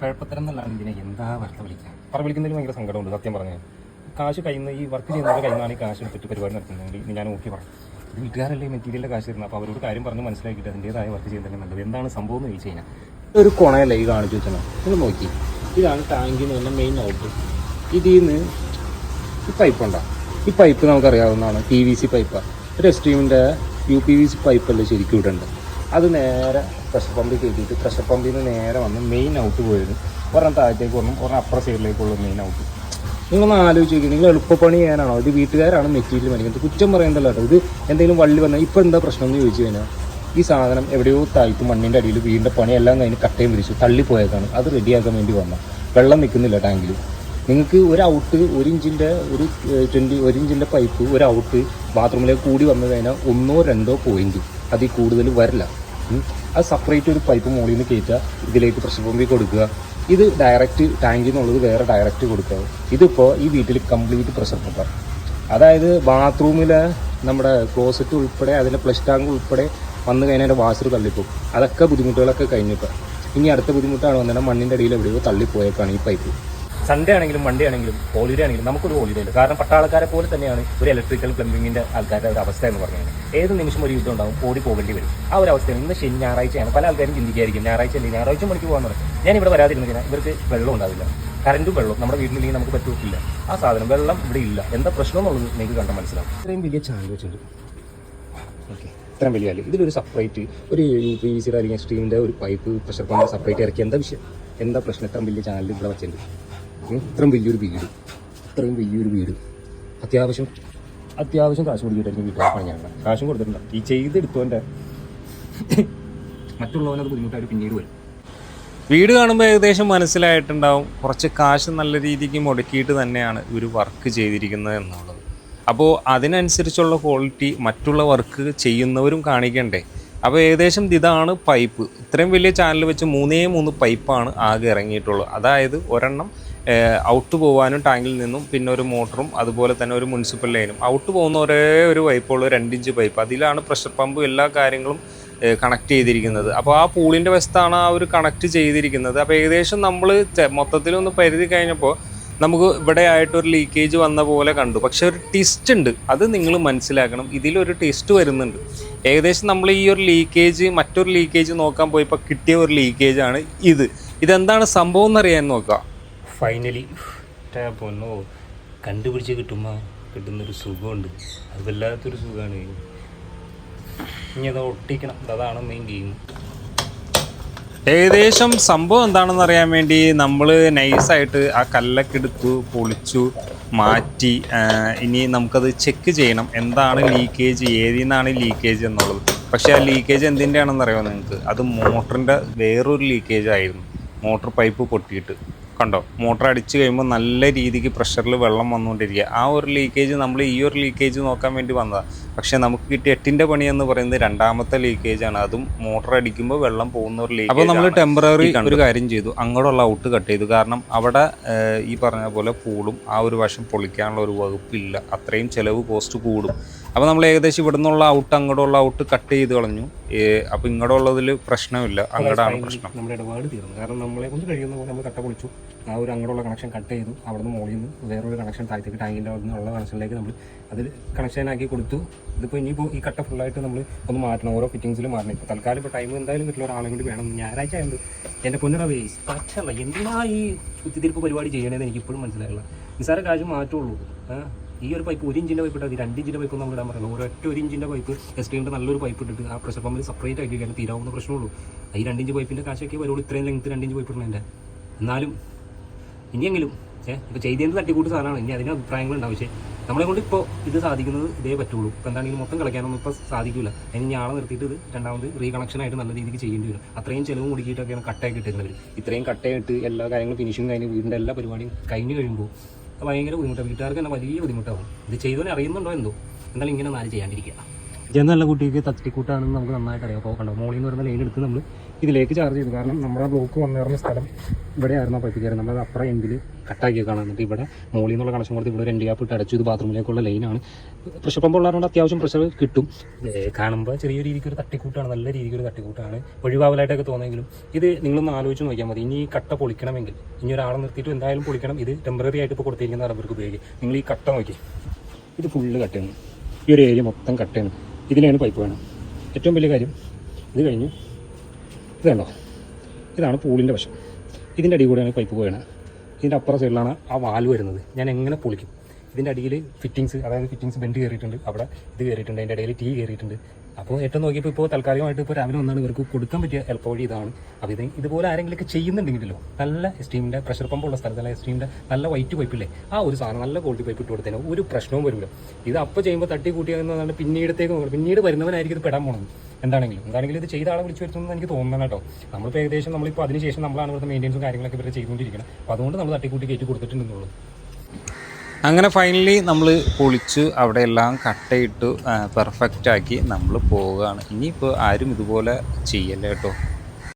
കുഴപ്പത്തരം എന്നല്ലാണ്ട് ഇതിനെ എന്താ വർത്ത വിളിക്കാം? പറ വിളിക്കുന്നതിൽ ഭയങ്കര സങ്കടമുണ്ട് സത്യം പറഞ്ഞു. കാശ് കയ്യിൽ ഈ വർക്ക് ചെയ്യുന്നവരുടെ കയ്യിൽ ഈ കാശ് എടുത്തിട്ട് പരിപാടി നടത്തുന്നതെങ്കിൽ ഞാൻ ഓക്കെ പറഞ്ഞു ഇത് വീട്ടുകാരല്ലേ മെറ്റീരിയലിന്റെ കാശ് തരുന്നത് അപ്പോൾ അവരോട് കാര്യം പറഞ്ഞ് മനസ്സിലാക്കിയിട്ട് അതിന്റെതായ വർക്ക് ചെയ്യുന്നത് നല്ലത്. എന്താണ് സംഭവം എന്ന് ചോദിച്ചു കഴിഞ്ഞാൽ ഒരു കുണയല്ലേ ഈ കാണിച്ചു വെച്ചാൽ നിങ്ങൾ നോക്കി. ഇതാണ് ടാങ്കിന് തന്നെ മെയിൻ ഔട്ട് ഇതിൽ നിന്ന് ഈ പൈപ്പ് ഈ പൈപ്പ് നമുക്കറിയാവുന്നതാണ് പി വി സി പൈപ്പാണ് ഒരു എക്സ്ട്രീമിന്റെ യു പി വി സി പൈപ്പല്ലേ ശരിക്കും ഇവിടെ ഉണ്ട് അത് നേരെ പ്രഷർ പമ്പിൽ കയറ്റിയിട്ട് പ്രഷർ പമ്പിൽ നിന്ന് നേരെ വന്ന് മെയിൻ ഔട്ട് പോയിരുന്നു ഒരെണ്ണം താഴത്തേക്ക് വന്നു ഒരെണ്ണം അപ്പുറ സൈഡിലേക്കുള്ള മെയിൻ ഔട്ട് നിങ്ങളൊന്ന് ആലോചിച്ച് നോക്കി നിങ്ങൾ എളുപ്പപ്പണി ചെയ്യാനാണോ? ഇത് വീട്ടുകാരാണ് മെറ്റീരിയൽ മേടിക്കുന്നത്. കുറ്റം പറയേണ്ടല്ലോ കേട്ടോ. ഇത് എന്തെങ്കിലും വള്ളി വന്നാൽ ഇപ്പോൾ എന്താ പ്രശ്നം എന്ന് ചോദിച്ചു കഴിഞ്ഞാൽ ഈ സാധനം എവിടെയോ താഴ്ത്തു മണ്ണിന്റെ അടിയിൽ വീടിന്റെ പണിയെല്ലാം കഴിഞ്ഞ് കട്ടയും പിരിച്ചു തള്ളിപ്പോയേക്കാണ് അത് റെഡിയാക്കാൻ വേണ്ടി വന്ന വെള്ളം നിൽക്കുന്നില്ല ടാങ്കിൽ നിങ്ങൾക്ക് ഒരു ഔട്ട് ഒരു ഇഞ്ചിന്റെ ഒരു ട്വന്റി ഒരു ഇഞ്ചിന്റെ പൈപ്പ് ഒരു ഔട്ട് ബാത്റൂമിലേക്ക് കൂടി വന്നു കഴിഞ്ഞാൽ ഒന്നോ രണ്ടോ പോയിന്റ് അതിൽ കൂടുതൽ വരില്ല. അത് സെപ്പറേറ്റ് ഒരു പൈപ്പ് മുകളിൽ നിന്ന് കയറ്റുക ഇതിലേക്ക് പ്രഷർ പമ്പിൽ കൊടുക്കുക. ഇത് ഡയറക്റ്റ് ടാങ്കിൽ നിന്നുള്ളത് വേറെ ഡയറക്റ്റ് കൊടുക്കുക. ഇതിപ്പോൾ ഈ വീട്ടിൽ കംപ്ലീറ്റ് പ്രഷർ പമ്പാണ് അതായത് ബാത്റൂമിലെ നമ്മുടെ ക്ലോസറ്റ് ഉൾപ്പെടെ അതിന്റെ പ്ലസ് ടാങ്ക് ഉൾപ്പെടെ വന്നു കഴിഞ്ഞാൽ അതിന്റെ വാസർ തള്ളിപ്പോകും അതൊക്കെ ബുദ്ധിമുട്ടുകളൊക്കെ കഴിഞ്ഞിപ്പോൾ ഇനി അടുത്ത ബുദ്ധിമുട്ടാണ് വന്നാൽ മണ്ണിന്റെ അടിയിൽ എവിടെയോ തള്ളിപ്പോയേക്കാണ് ഈ പൈപ്പ് സൺഡേ ആണെങ്കിലും മൺഡേ ആണെങ്കിലും ഹോളിഡേ ആണെങ്കിലും നമുക്കൊരു ഹോളിഡേ ഇല്ല കാരണം പട്ടാളക്കാരെ പോലെ തന്നെയാണ് ഒരു ഇലക്ട്രിക്കൽ പ്ലംബിങ്ങിന്റെ ആൾക്കാരുടെ ഒരു അവസ്ഥ എന്ന് പറഞ്ഞാൽ ഏത് നിമിഷം ഒരു യുദ്ധം ഉണ്ടാവും ഓടി പോകേണ്ടി വരും. ആ ഒരു അവസ്ഥയാണ്. ഇന്ന് ശനി ഞായറാഴ്ചയാണ്. പല ആൾക്കാരും ചിന്തിക്കായിരിക്കും ഞായറാഴ്ച അല്ലെങ്കിൽ ഞായറാഴ്ച മണിക്ക് പോകാൻ പറയും. ഞാൻ ഇവിടെ വരാതിരുന്നു ഇവർക്ക് വെള്ളം ഉണ്ടാവില്ല. കറണ്ടും വെള്ളം നമ്മുടെ വീട്ടിലില്ലെങ്കിൽ നമുക്ക് പറ്റൂട്ടില്ല ആ സാധനം വെള്ളം ഇവിടെ ഇല്ല. എന്താ പ്രശ്നം എന്നുള്ളത് നിങ്ങൾക്ക് കണ്ടാൽ മനസ്സിലാവും. ഇത്രയും വലിയ വെച്ചിട്ടുണ്ട്. ഓക്കെ ഇത്രയും വലിയ അല്ലേ ഇതിലൊരു സെപ്പറേറ്റ് ഒരു യു പി സിയുടെ അല്ലെങ്കിൽ സ്ട്രീമിന്റെ ഒരു പൈപ്പ് പ്രഷർ പമ്പ് സെപ്പറേറ്റ് ഇറക്കി എന്താ വിഷയം? എന്താ പ്രശ്നം? ഇത്രയും വലിയ ചാനൽ ഇവിടെ വെച്ചിട്ടുണ്ട്. ഇത്രയും വലിയൊരു വീട്. ഇത്രയും വലിയൊരു വീട്. അത്യാവശ്യം അത്യാവശ്യം കാശ് കൊടുത്തിട്ടായിരിക്കും വീട്ടിൽ പണിയാണ് കാശും കൊടുത്തിട്ടുണ്ട്. ഈ ചെയ്തെടുത്തോന്റെ മറ്റുള്ളവനത് ബുദ്ധിമുട്ടായിട്ട് പിന്നീട് വരും. വീട് കാണുമ്പോൾ ഏകദേശം മനസ്സിലായിട്ടുണ്ടാവും. കുറച്ച് കാശ് നല്ല രീതിക്ക് മുടക്കിയിട്ട് തന്നെയാണ് ഒരു വർക്ക് ചെയ്തിരിക്കുന്നത് എന്നുള്ളത്. അപ്പോൾ അതിനനുസരിച്ചുള്ള ക്വാളിറ്റി മറ്റുള്ള വർക്ക് ചെയ്യുന്നവരും കാണിക്കണ്ടേ? അപ്പോൾ ഏകദേശം ഇതാണ് പൈപ്പ് ഇത്രയും വലിയ ചാനൽ വെച്ച് മൂന്നേ മൂന്ന് പൈപ്പാണ് ആകെ ഇറങ്ങിയിട്ടുള്ളത്. അതായത് ഒരെണ്ണം ഔട്ട് പോകാനും ടാങ്കിൽ നിന്നും പിന്നെ ഒരു മോട്ടറും അതുപോലെ തന്നെ ഒരു മുനിസിപ്പൽ ലൈനും ഔട്ട് പോകുന്ന ഒരേ ഒരു പൈപ്പുള്ള രണ്ട് ഇഞ്ച് പൈപ്പ് അതിലാണ് പ്രഷർ പമ്പ് എല്ലാ കാര്യങ്ങളും കണക്ട് ചെയ്തിരിക്കുന്നത്. അപ്പോൾ ആ പൂളിന്റെ വശത്താണ് ആ ഒരു കണക്ട് ചെയ്തിരിക്കുന്നത്. അപ്പോൾ ഏകദേശം നമ്മൾ മൊത്തത്തിലൊന്ന് പരിധി കഴിഞ്ഞപ്പോൾ നമുക്ക് ഇവിടെ ആയിട്ടൊരു ലീക്കേജ് വന്ന പോലെ കണ്ടു. പക്ഷെ ഒരു ടെസ്റ്റ് ഉണ്ട്. അത് നിങ്ങൾ മനസ്സിലാക്കണം. ഇതിലൊരു ടെസ്റ്റ് വരുന്നുണ്ട്. ഏകദേശം നമ്മൾ ഈ ഒരു ലീക്കേജ് മറ്റൊരു ലീക്കേജ് നോക്കാൻ പോയപ്പോൾ കിട്ടിയ ഒരു ലീക്കേജാണ് ഇത്. ഇതെന്താണ് സംഭവം എന്നറിയാൻ നോക്കാം. ഫൈനലി പൊന്നോ കണ്ടുപിടിച്ച് കിട്ടുമ്പോൾ കിട്ടുന്നൊരു സുഖമുണ്ട്. അത് വല്ലാത്തൊരു സുഖമാണ് ഇനി അത് ഒട്ടിക്കണം. അതാണ് മെയിൻ ഗെയിം ഏകദേശം സംഭവം എന്താണെന്ന് അറിയാൻ വേണ്ടി നമ്മൾ നൈസായിട്ട് ആ കല്ലൊക്കെ എടുത്തു പൊളിച്ചു മാറ്റി ഇനി നമുക്കത് ചെക്ക് ചെയ്യണം. എന്താണ് ലീക്കേജ് ഏതിൽ നിന്നാണ് ലീക്കേജ് എന്നുള്ളത്. പക്ഷേ ആ ലീക്കേജ് എന്തിന്റെ ആണെന്ന് അറിയാമോ നിങ്ങൾക്ക്? അത് മോട്ടറിന്റെ വേറൊരു ലീക്കേജ് ആയിരുന്നു. മോട്ടർ പൈപ്പ് പൊട്ടിയിട്ട്. കണ്ടോ? മോട്ടർ അടിച്ചു കഴിയുമ്പോൾ നല്ല രീതിക്ക് പ്രഷറിൽ വെള്ളം വന്നുകൊണ്ടിരിക്കുക ആ ഒരു ലീക്കേജ് നമ്മൾ ഈ ഒരു ലീക്കേജ് നോക്കാൻ വേണ്ടി വന്നതാണ് പക്ഷേ നമുക്ക് കിട്ടിയ എട്ടിന്റെ പണി എന്ന് പറയുന്നത് രണ്ടാമത്തെ ലീക്കേജ് ആണ്. അതും മോട്ടർ അടിക്കുമ്പോൾ വെള്ളം പോകുന്ന ഒരു ലീക്കേജ് അപ്പോൾ നമ്മൾ ടെമ്പററി ഒരു കാര്യം ചെയ്തു. അങ്ങോട്ടുള്ള ഔട്ട് കട്ട് ചെയ്തു. കാരണം അവിടെ ഈ പറഞ്ഞ പോലെ പൂളും ആ ഒരു വശം പൊളിക്കാനുള്ള ഒരു വകുപ്പില്ല. അത്രയും ചിലവ് കോസ്റ്റ് കൂടും. അപ്പോൾ നമ്മൾ ഏകദേശം ഇവിടെ നിന്നുള്ള ഔട്ട് അങ്ങോട്ടുള്ള ഔട്ട് കട്ട് ചെയ്ത് കളഞ്ഞു. അപ്പോൾ ഇങ്ങോട്ടുള്ളതിൽ പ്രശ്നമില്ല. അങ്ങോട്ടാണ് പ്രശ്നം. നമ്മുടെ ഇടപാട് തീർന്നു കാരണം നമ്മളെ കൊണ്ട് കഴിയുന്ന പോലെ നമ്മൾ കട്ട പൊളിച്ചു. ആ ഒരു അങ്ങോട്ടുള്ള കണക്ഷൻ കട്ട് ചെയ്തു. അവിടെ നിന്ന് മുകളിൽ നിന്ന് വേറൊരു കണക്ഷൻ താഴത്തേക്ക് ടാങ്കിന്റെ അവിടെ നിന്നുള്ള കണക്ഷനിലേക്ക് നമ്മൾ അതിൽ കണക്ഷനാക്കി കൊടുത്തു. ഇതിപ്പോൾ ഇനിയിപ്പോൾ ഈ കട്ട ഫുള്ളായിട്ട് നമ്മൾ ഒന്ന് മാറ്റണം. ഓരോ ഫിറ്റിങ്സിൽ മാറണം. ഇപ്പോൾ തൽക്കാലം ഇപ്പോൾ ടൈം എന്തായാലും കിട്ടില്ല. ഒരാളെ കൂടി വേണം. ഞായറാഴ്ച ആയതുകൊണ്ട് എന്റെ പൊന്നറ വേസ് പറ്റല്ല എന്തിനാ ഈ കുത്തിത്തിരിപ്പ് പരിപാടി ചെയ്യണേന്ന് എനിക്കിപ്പോഴും മനസ്സിലായില്ല. നിസ്സാര കാര്യം മാറ്റുള്ളൂ ഈ ഒരു പൈപ്പ് ഒരു ഇഞ്ചിന്റെ പൈപ്പ് ഇട്ടാൽ രണ്ട് ഇഞ്ചിന്റെ പൈപ്പ് നമ്മൾ ഇടാൻ പറയുന്നത് ഒരൊറ്റ ഒരു ഇഞ്ചിന്റെ പൈപ്പ് എസ് ടിന്റെ നല്ലൊരു പൈപ്പ് ഇട്ടിട്ട് ആ പ്രഷർ പമ്പിൽ സെപ്പറേറ്റ് ആക്കി കഴിഞ്ഞാൽ തീരാവുന്ന പ്രശ്നമുള്ളൂ. ഈ രണ്ട് ഇഞ്ച് പൈപ്പിന്റെ കാശൊക്കെ വരുള്ളൂ. ഇത്രയും ലെങ്ത് രണ്ട് ഇഞ്ച് പൈപ്പ് ഇടണതിന്റെ എന്നാലും ഇനിയെങ്കിലും ഏ ഇപ്പോൾ ചെയ്തതിന് തട്ടിക്കൂട്ട് സാധനമാണ്. ഇനി അതിന് അഭിപ്രായങ്ങളുണ്ടാവും പക്ഷേ നമ്മളെ കൊണ്ട് ഇപ്പോൾ ഇത് സാധിക്കുന്നത് ഇതേ പറ്റുള്ളൂ. ഇപ്പോൾ എന്താണെങ്കിലും മൊത്തം കളിക്കാനൊന്നും ഇപ്പോൾ സാധിക്കില്ല അതിന് ഞാൻ നിർത്തിയിട്ട് ഇത് രണ്ടാമത് റീകണക്ഷൻ ആയിട്ട് നല്ല രീതിക്ക് ചെയ്യേണ്ടി വരും. അത്രയും ചിലവ് മുടിക്കിയിട്ടൊക്കെയാണ് കട്ടയൊക്കെ ഇട്ടിരുന്നത് ഇത്രയും കട്ടയായിട്ട് എല്ലാ കാര്യങ്ങളും ഫിനിഷിങ് കഴിഞ്ഞ് വീടിന്റെ എല്ലാ പരിപാടിയും കഴിഞ്ഞ് കഴിയുമ്പോൾ ഭയങ്കര ബുദ്ധിമുട്ടാണ് വീട്ടുകാർക്ക് തന്നെ വലിയ ബുദ്ധിമുട്ടാവും. ഇത് ചെയ്തോനെ അറിയുന്നുണ്ടോ എന്തോ? എന്നാലും ഇങ്ങനെ നാല് ചെയ്യാണ്ടിരിക്കുക. ജനല്ല കുട്ടിക്ക് തട്ടിക്കൂട്ടാണെന്ന് നമുക്ക് നന്നായിട്ട് അറിയാം. അപ്പോൾ കണ്ടോ മോളിൽ നിന്ന് വരുന്ന ലൈൻ എടുത്ത് നമ്മൾ ഇതിലേക്ക് ചാർജ് ചെയ്തു. കാരണം നമ്മുടെ ബ്ലോക്ക് വന്നേറുന്ന സ്ഥലം ഇവിടെയായിരുന്നു അപ്പോൾ എത്തിക്കാറ് നമ്മൾ അപ്പുറം എൻഡിൽ കാണാൻ എന്നിട്ട് ഇവിടെ മോളിൽ നിന്നുള്ള കണക്ഷൻ കൊടുത്ത് ഇവിടെ രണ്ട് ഗ്യാപ്പ് ഇട്ട് അടച്ചു. ഇത് ബാത്റൂമിലേക്കുള്ള ലൈനാണ് പ്രഷർ പമ്പ് ഉള്ളതുകൊണ്ട് അത്യാവശ്യം പ്രഷർ കിട്ടും. കാണുമ്പോൾ ചെറിയ രീതിക്ക് ഒരു തട്ടിക്കൂട്ടാണ്. നല്ല രീതിക്ക് ഒരു തട്ടിക്കൂട്ടാണ്. ഒഴിവാവലായിട്ടൊക്കെ തോന്നുമെങ്കിലും ഇത് നിങ്ങളൊന്ന് ആലോചിച്ച് നോക്കിയാൽ മതി. ഇനി കട്ട പൊളിക്കണമെങ്കിൽ ഇനി ഒരാളെ നിർത്തിയിട്ട് എന്തായാലും പൊളിക്കണം. ഇത് ടെമ്പററി ആയിട്ട് ഇപ്പോൾ കൊടുത്തിരിക്കുന്ന റബ്ബർക്ക് ഉപയോഗിക്കും. നിങ്ങൾ ഈ കട്ട നോക്കി ഇത് ഫുള്ള് കട്ടയാണ്. ഈ ഒരു ഏരിയ മൊത്തം കട്ടയാണ്. ഇതിലാണ് പൈപ്പ് വേണം. ഏറ്റവും വലിയ കാര്യം ഇത് കഴിഞ്ഞ്. ഇതാണോ ഇതാണ് പൂളിന്റെ വശം. ഇതിന്റെ അടി കൂടെയാണ് പൈപ്പ് പോയണത് ഇതിന്റെ അപ്പുറ സൈഡിലാണ് ആ വാൽ വരുന്നത്. ഞാൻ എങ്ങനെ പൊളിക്കും? ഇതിന്റെ അടിയിൽ ഫിറ്റിങ്സ് അതായത് ഫിറ്റിങ്സ് ബെൻഡ് കയറിയിട്ടുണ്ട് അവിടെ ഇത് കയറിയിട്ടുണ്ട് അതിന്റെ ഇടയിൽ ടീ കയറിയിട്ടുണ്ട് അപ്പോൾ ഏറ്റവും നോക്കിയപ്പോൾ ഇപ്പോൾ താൽക്കാലികമായിട്ട് ഇപ്പോൾ രാവിലെ വന്നാണ് ഇവർക്ക് കൊടുക്കാൻ പറ്റിയ എളുപ്പ വഴി ഇതാണ്. അപ്പോൾ ഇത് ഇതുപോലെ ആരെങ്കിലുമൊക്കെ ചെയ്യുന്നുണ്ടെങ്കിലോ നല്ല സ്റ്റീമിന്റെ പ്രഷർ പമ്പുള്ള സ്ഥലത്തല്ല എസ്റ്റീമിന്റെ സ്റ്റീമിന്റെ നല്ല വൈറ്റ് പൈപ്പില്ലേ ആ ഒരു സാധനം നല്ല ക്വാളിറ്റി പൈപ്പ് ഇട്ട് കൊടുത്തതിന് ഒരു പ്രശ്നവും വരില്ല. ഇത് അപ്പോൾ ചെയ്യുമ്പോൾ തട്ടി കൂട്ടിയെന്നാണ് പിന്നീടത്തേക്ക് നോക്കണം പിന്നീട് വരുന്നവനായിരിക്കും ഇത് പെടാൻ പോകുന്നത് എന്താണെങ്കിലും എന്താണെങ്കിലും ഇത് ചെയ്ത ആളെ വിളിച്ചു വരുത്തുന്നത് എനിക്ക് തോന്നുന്നത് കേട്ടോ. നമ്മളിപ്പോൾ ഏകദേശം നമ്മളിപ്പോൾ അതിനുശേഷം നമ്മളാണ് ഇവിടുത്തെ മെയിന്റെനൻസും കാര്യങ്ങളൊക്കെ ഇവരെ ചെയ്തുകൊണ്ടിരിക്കുന്നത് അപ്പോൾ അതുകൊണ്ട് നമ്മൾ തട്ടിക്കൂട്ടി കയറ്റി കൊടുത്തിട്ടുണ്ടെന്നുള്ളൂ. അങ്ങനെ ഫൈനലി നമ്മൾ പൊളിച്ച് അവിടെ എല്ലാം കട്ടയിട്ട് പെർഫെക്റ്റ് ആക്കി നമ്മൾ പോവുകയാണ്. ഇനിയിപ്പോൾ ആരും ഇതുപോലെ ചെയ്യല്ല കേട്ടോ